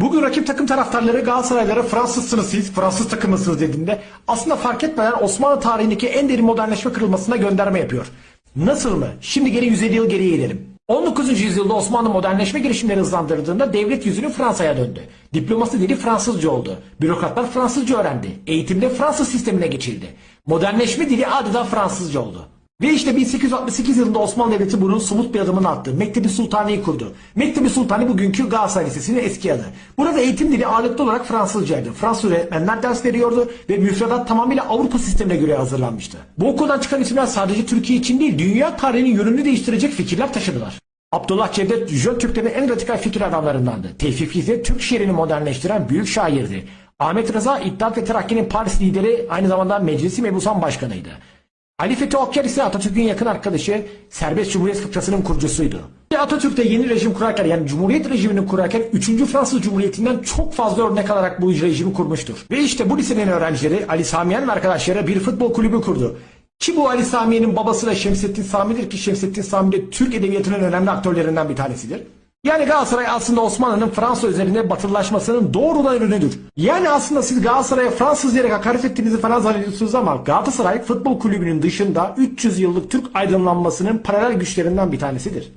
Bugün rakip takım taraftarları Galatasaraylara Fransızsınız siz, Fransız takımısınız dediğinde aslında fark etmeden Osmanlı tarihindeki en derin modernleşme kırılmasına gönderme yapıyor. Nasıl mı? Şimdi geri 150 yıl geriye gidelim. 19. yüzyılda Osmanlı modernleşme girişimleri hızlandırdığında devlet yüzünü Fransa'ya döndü. Diplomasi dili Fransızca oldu. Bürokratlar Fransızca öğrendi. Eğitimde Fransız sistemine geçildi. Modernleşme dili adeta Fransızca oldu. Ve işte 1868 yılında Osmanlı Devleti bunun somut bir adımını attı. Mektebi Sultani'yi kurdu. Mektebi Sultani bugünkü Galatasaray Lisesi'nin eski adı. Burada eğitim dili ağırlıklı olarak Fransızcaydı. Fransız öğretmenler ders veriyordu ve müfredat tamamıyla Avrupa sistemine göre hazırlanmıştı. Bu okuldan çıkan isimler sadece Türkiye için değil, dünya tarihinin yönünü değiştirecek fikirler taşıdılar. Abdullah Cevdet, Jön Türklerin en radikal fikir adamlarındandı. Tevfik ise Türk şiirini modernleştiren büyük şairdi. Ahmet Rıza, İttihat ve Terakki'nin Paris lideri, aynı zamanda Meclisi Mebusan Başkanıydı. Ali Fethi Okyar ise Atatürk'ün yakın arkadaşı, Serbest Cumhuriyet Fıkrası'nın kurucusuydu. Atatürk de yeni rejim kurarken yani Cumhuriyet rejimini kurarken 3. Fransız Cumhuriyeti'nden çok fazla örnek alarak bu rejimi kurmuştur. Ve işte bu lisenin öğrencileri Ali Samiyen arkadaşları bir futbol kulübü kurdu. Ki bu Ali Samiye'nin babası da Şemsettin Sami'dir ki Şemsettin Sami de Türk Edebiyatı'nın önemli aktörlerinden bir tanesidir. Yani Galatasaray aslında Osmanlı'nın Fransa üzerinde batılılaşmasının doğrudan ürünüdür. Yani aslında siz Galatasaray'a Fransız diyerek hakaret ettiğinizi falan zannediyorsunuz ama Galatasaray futbol kulübünün dışında 300 yıllık Türk aydınlanmasının paralel güçlerinden bir tanesidir.